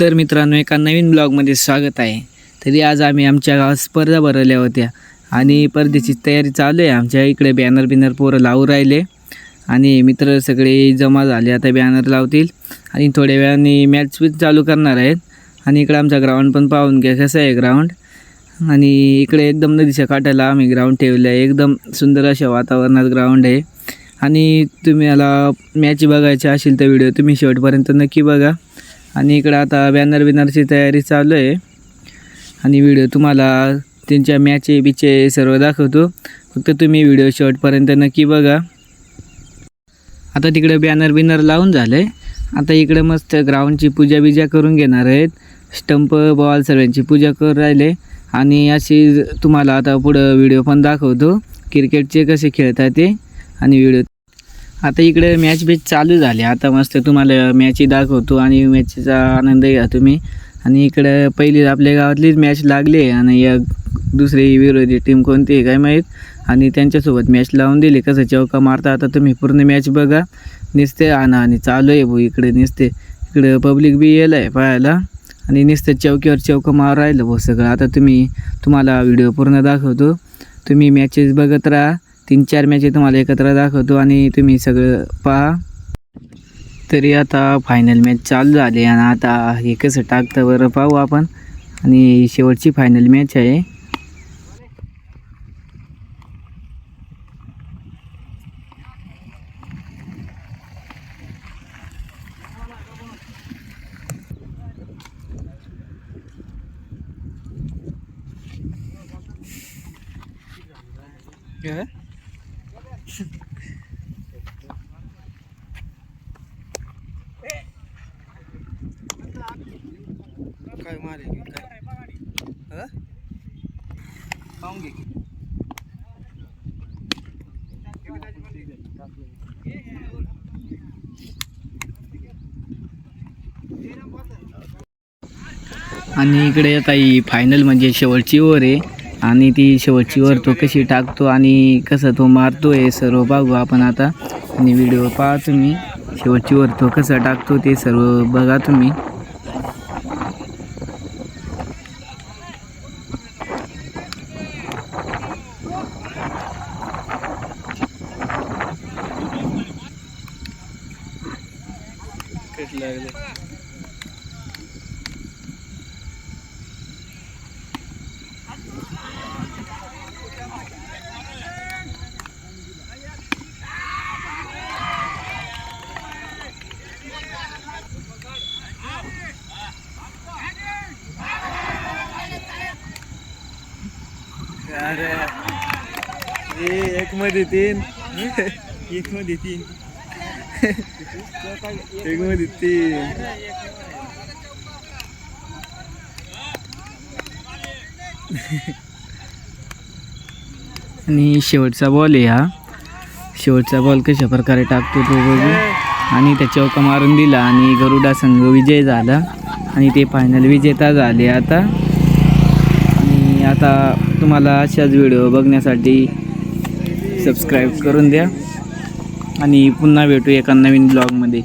तर मित्रांनो एका नवीन ब्लॉगमध्ये स्वागत आहे. तरी आज आम्ही आमच्या गावात स्पर्धा भरवल्या होत्या आणि स्पर्धेची तयारी चालू आहे. आमच्या इकडे बॅनर बिनर पोरं लावू राहिले आणि मित्र सगळे जमा झाले. आता बॅनर लावतील आणि थोड्या वेळाने मॅच बी चालू करणार आहेत. आणि इकडे आमचा ग्राउंड पण पाहून घ्या कसं आहे ग्राउंड आणि इकडे एकदम नदीच्या काठाला आम्ही ग्राउंड ठेवलं आहे एकदम सुंदर अशा वातावरणात ग्राउंड आहे. आणि तुम्हाला मॅच बघायची असेल तर व्हिडिओ तुम्ही शेवटपर्यंत नक्की बघा. आणि इकडं आता बॅनर बिनरची तयारी चालू आहे. आणि व्हिडिओ तुम्हाला त्यांच्या मॅचे बिचे सर्व दाखवतो. फक्त तुम्ही व्हिडिओ शॉर्टपर्यंत नक्की बघा. आता तिकडे बॅनर बिनर लावून झालं आहे आता इकडं मस्त ग्राउंडची पूजा बिजा करून घेणार आहेत. स्टंप बॉल सर्वांची पूजा करून राहिले. आणि अशी तुम्हाला आता पुढं व्हिडिओ पण दाखवतो. क्रिकेटचे कसे खेळतात ते. आणि व्हिडिओ आता इकडे मॅच बीच चालू झाली. आता मस्त तुम्हाला मॅची दाखवतो आणि मॅचचा आनंद घ्या तुम्ही. आणि इकडे पहिली आपल्या गावातलीच मॅच लागली आहे आणि एक दुसरी विरोधी टीम कोणती आहे काय माहीत? आणि त्यांच्यासोबत मॅच लावून दिली. कसं चौका मारता आता तुम्ही पूर्ण मॅच बघा. निसते आणा आणि चालू आहे भाऊ इकडे निसते. इकडे पब्लिक बी येलं आहे पाहायला. आणि नुसतं चौकीवर चौकं मार राहिलं भाऊ सगळं. आता तुम्ही तुम्हाला व्हिडिओ पूर्ण दाखवतो. तुम्ही मॅचेस बघत राहा. तीन चार मॅचे तुम्हाला एकत्र दाखवतो आणि तुम्ही सगळं पहा. तरी आता फायनल मॅच चालू झाली आणि आता हे कसं टाकतं बरं पाहू आपण. आणि शेवटची फायनल मॅच आहे. काय मारे काय? पाहून घे. आणि इकडे आता ही फायनल म्हणजे शेवटची ओव्हर आहे. आणि ती शेवटची ओव्हर तो कशी टाकतो आणि कसं तो मारतो हे सर्व बघू आपण आता. आणि व्हिडिओ पाहा तुम्ही शेवटची ओव्हर तो कसा टाकतो ते सर्व बघा तुम्ही. अरे. एक मध्ये तीन. एक मध्ये तीन. एक मध्ये तीन. आणि शेवटचा बॉल आहे हा. शेवटचा बॉल कशा प्रकारे टाकतो तो बघू. आणि त्या चौका मारून दिला आणि गरुडा संघ विजय झाला. आणि ते फायनल विजेता झाले आता. आणि आता तुम्हाला अशाच व्हिडिओ बघण्यासाठी सबस्क्राईब करून द्या. आणि पुन्हा भेटू एका नवीन ब्लॉगमध्ये